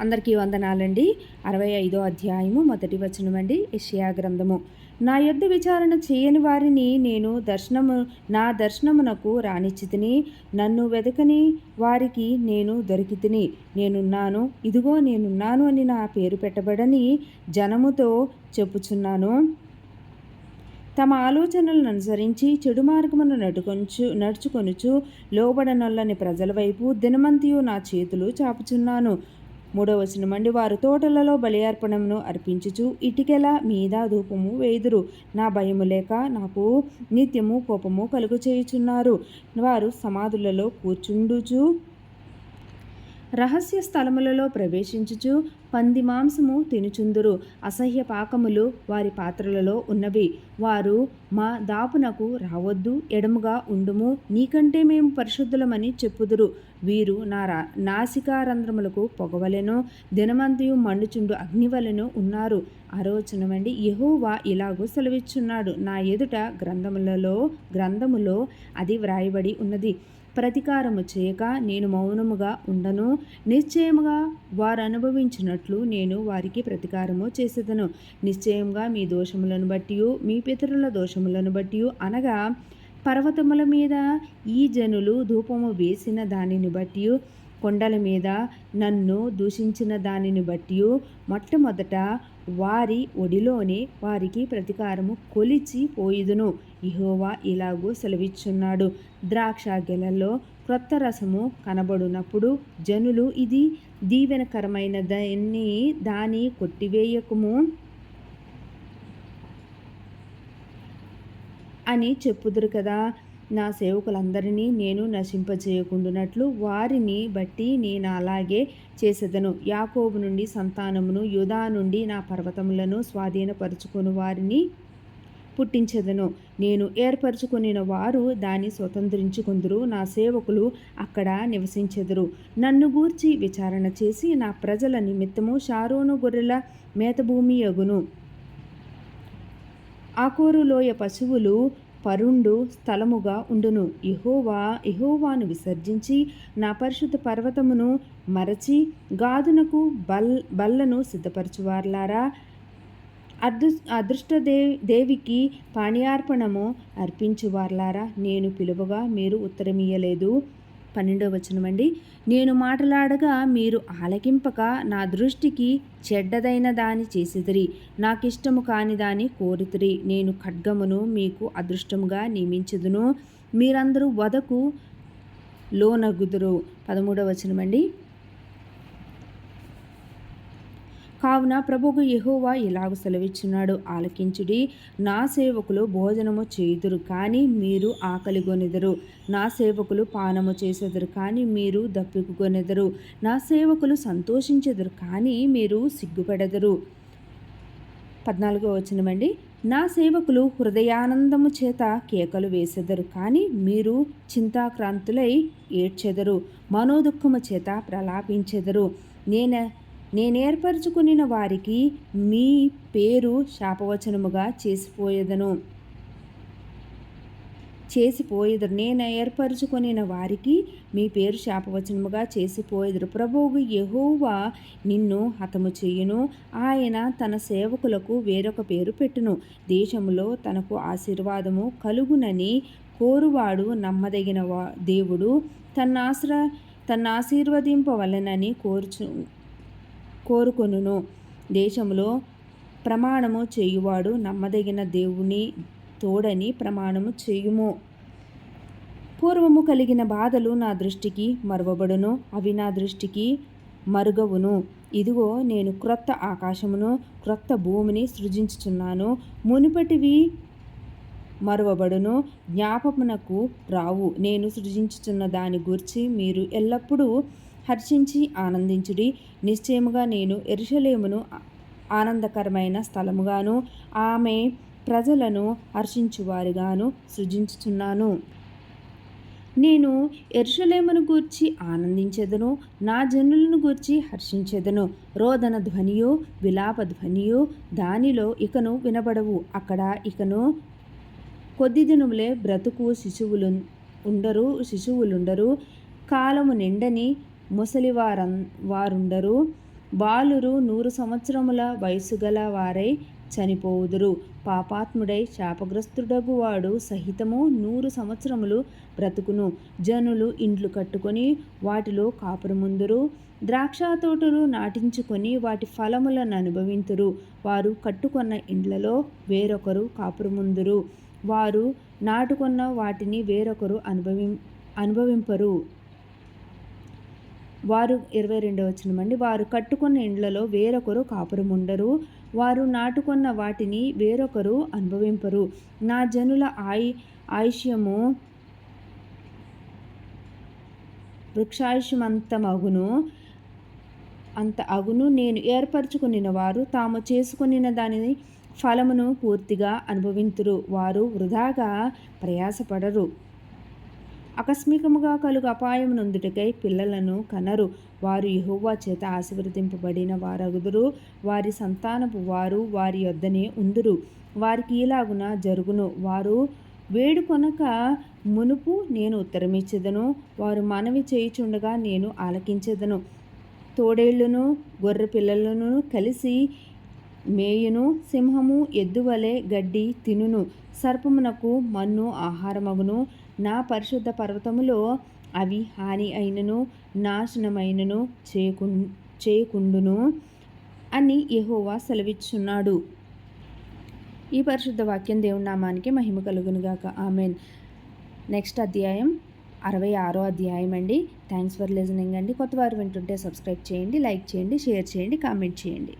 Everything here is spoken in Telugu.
అందరికీ వందనాలండి. అరవై ఐదో అధ్యాయము మొదటి వచనమండి ఇషియా గ్రంథము. నా యొద్ద విచారణ చేయని వారిని నేను దర్శనము నా దర్శనమునకు రానిచ్చితిని నన్ను వెదకని వారికి నేను దొరికితిని. నేనున్నాను. ఇదిగో నేనున్నాను అని నా పేరు పెట్టబడని జనముతో చెప్పుచున్నాను. తమ ఆలోచనలను అనుసరించి చెడు మార్గమును నడుకొంచు నడుచుకొనుచు లోబడనొల్లని ప్రజల వైపు దినమంతియు నా చేతులు చాపుచున్నాను. మూడవ వచనమండి వారు తోటలలో బలియార్పణమును అర్పించుచు ఇటికెల మీద ధూపము వేదురు. నా భయము లేక నాకు నిత్యము కోపము కలుగు చేయుచున్నారు. వారు సమాధులలో కూర్చుండుచు రహస్య స్థలములలో ప్రవేశించుచు పంది మాంసము తినుచుందురు. అసహ్య పాకములు వారి పాత్రలలో ఉన్నవి. వారు మా దాపునకు రావద్దు ఎడముగా ఉండుము నీకంటే మేము పరిశుద్ధులమని చెప్పుదురు. వీరు నా రా నాసికారంధ్రములకు పొగవలెను దినమంతయు మండుచుండు అగ్నివలెను ఉన్నారు. ఆరోచనమండి యహోవా ఇలాగూ సెలవిచ్చున్నాడు. నా ఎదుట గ్రంథములలో గ్రంథములో అది వ్రాయబడి ఉన్నది. ప్రతీకారము చేయక నేను మౌనముగా ఉండను. నిశ్చయముగా వారు అనుభవించినట్లు నేను వారికి ప్రతీకారము చేసేదను. నిశ్చయంగా మీ దోషములను బట్టి మీ పితరుల దోషములను బట్టి అనగా పర్వతముల మీద ఈ జనులు ధూపము వేసిన దానిని బట్టి కొండల మీద నన్ను దూషించిన దానిని బట్టి మొట్టమొదట వారి ఒడిలోనే వారికి ప్రతీకారము కొలిచి పోయిదును. ఇహోవా ఇలాగూ సెలవిచ్చున్నాడు. ద్రాక్ష గెలలో క్రొత్త రసము కనబడునప్పుడు జనులు ఇది దీవెనకరమైన దాన్ని దాని కొట్టివేయకము అని చెప్పుదురు కదా. నా సేవకులందరినీ నేను నశింపజేయకుండునట్లు వారిని బట్టి నేను అలాగే చేసేదను. యాకోబు నుండి సంతానమును యుధా నుండి నా పర్వతములను స్వాధీనపరుచుకుని వారిని పుట్టించెదను. నేను ఏర్పరచుకొనిన వారు దాన్ని స్వతంత్రించుకుందరు. నా సేవకులు అక్కడ నివసించెదరు. నన్ను గూర్చి విచారణ చేసి నా ప్రజల నిమిత్తము షారోను గొర్రెల మేతభూమి యగును ఆకోరులోయ పశువులు పరుండు స్థలముగా ఉండును. ఇహోవా ఇహోవాను విసర్జించి నా పరిశుద్ధ పర్వతమును మరచి గాదునకు బల్ బల్లను సిద్ధపరచువార్లారా. అదృ అదృష్ట దే దేవికి పాణ్యార్పణము అర్పించువార్లారా. నేను పిలువగా మీరు ఉత్తరమియ్యలేదు. పన్నెండవ వచనమండి నేను మాట్లాడగా మీరు ఆలకింపక నా దృష్టికి చెడ్డదైన దాని చేసిదిరి నాకిష్టము కాని దాని కోరితిరి. నేను ఖడ్గమును మీకు అదృష్టముగా నియమించుదును. మీరందరూ వదకు లోనగుదురు. పదమూడవ వచనమండి కావున ప్రభువు యహోవా ఇలాగ సెలవిచ్చున్నాడు? ఆలకించుడి. నా సేవకులు భోజనము చేయుదురు కానీ మీరు ఆకలిగొనెదరు నా సేవకులు పానము చేసేదరు కానీ మీరు దప్పికొనెదరు నా సేవకులు సంతోషించెదరు కానీ మీరు సిగ్గుపడెదరు. పద్నాలుగో వచనమండి. నా సేవకులు హృదయానందము చేత కేకలు వేసెదరు కానీ మీరు చింతాక్రాంతులై ఏడ్చెదరు. మనోదుఖము చేత ప్రలాపించెదరు. నేను నేనేర్పరచుకుని వారికి మీ పేరు శాపవచనముగా చేసిపోయేదను. చేసిపోయేదరు. నేను ఏర్పరచుకొనిన వారికి మీ పేరు శాపవచనముగా చేసిపోయేదురు. ప్రభువు యహోవా నిన్ను హతము చేయును. ఆయన తన సేవకులకు వేరొక పేరు పెట్టును. దేశంలో తనకు ఆశీర్వాదము కలుగునని కోరువాడు నమ్మదగిన దేవుడు తన ఆశ్ర తన ఆశీర్వదింపవలనని కోరుచు కోరుకొనును. దేశంలో ప్రమాణము చేయువాడు నమ్మదగిన దేవుని తోడని ప్రమాణము చేయుము. పూర్వము కలిగిన బాధలు నా దృష్టికి మరువబడును అవి నా దృష్టికి మరుగవును. ఇదిగో నేను క్రొత్త ఆకాశమును క్రొత్త భూమిని సృజించుచున్నాను మునుపటివి మరువబడును జ్ఞాపమునకు రావు. నేను సృజించుచున్న దాని గురించి మీరు ఎల్లప్పుడూ హర్షించి ఆనందించుడి. నిశ్చయముగా నేను ఎరుషలేమును ఆనందకరమైన స్థలముగాను ఆమె ప్రజలను హర్షించువారుగాను సృజించుచున్నాను. నేను ఎరుషలేమును గూర్చి ఆనందించెదను నా జనులను గూర్చి హర్షించెదను. రోదన ధ్వనియు విలాప ధ్వనియు దానిలో ఇకను వినబడవు. అక్కడ ఇకను కొద్ది దినములే బ్రతుకు శిశువులు ఉండరు శిశువులుండరు. కాలము నిండని ముసలివారం వారుండరు. బాలురు నూరు సంవత్సరముల వయసు గల వారై చనిపోవుదురు. పాపాత్ముడై శాపగ్రస్తుడగు వాడు సహితము నూరు సంవత్సరములు బ్రతుకును. జనులు ఇండ్లు కట్టుకొని వాటిలో కాపురముందురు. ద్రాక్ష తోటలు నాటించుకొని వాటి ఫలములను అనుభవింతురు వారు కట్టుకున్న ఇండ్లలో వేరొకరు కాపురముందురు. వారు నాటుకున్న వాటిని వేరొకరు అనుభవి అనుభవింపరు. వారు ఇరవై రెండవ వచనమండి వారు కట్టుకున్న ఇండ్లలో వేరొకరు కాపురముండరు వారు నాటుకున్న వాటిని వేరొకరు అనుభవింపరు. నా జనుల ఆయి ఆయుష్యము వృక్షాయుష్యమంతమగును. అంత అగును. నేను ఏర్పరచుకునిన వారు తాము చేసుకునిన దానిని ఫలమును పూర్తిగా అనుభవింతురు. వారు వృధాగా ప్రయాసపడరు. ఆకస్మికముగా కలుగు అపాయం నొందుటకై పిల్లలను కనరు. వారు యహోవా చేత ఆశీర్వదింపబడిన వారగుదురు. వారి సంతానపు వారు వారి యొద్దనే ఉందురు. వారికి ఇలాగున జరుగును. వారు వేడుకొనక మునుపు నేను ఉత్తరమిచ్చేదను. వారు మనవి చేయుచుండగా నేను ఆలకించేదను. తోడేళ్ళను గొర్రె పిల్లలను కలిసి మేయును. సింహము ఎద్దువలే గడ్డి తినును. సర్పమునకు మన్ను ఆహారమగును. నా పరిశుద్ధ పర్వతములో అవి హాని అయినను నాశనమైనను చేయకు చేయకుండును అని యహోవా సెలవిచ్చున్నాడు. ఈ పరిశుద్ధ వాక్యం దేవుని నామానికి మహిమ కలుగునుగాక ఆమెన్. నెక్స్ట్ అధ్యాయం అరవై ఆరో అధ్యాయం అండి. థ్యాంక్స్ ఫర్ లిజనింగ్ అండి. కొత్తవారు వింటుంటే సబ్స్క్రైబ్ చేయండి లైక్ చేయండి షేర్ చేయండి కామెంట్ చేయండి.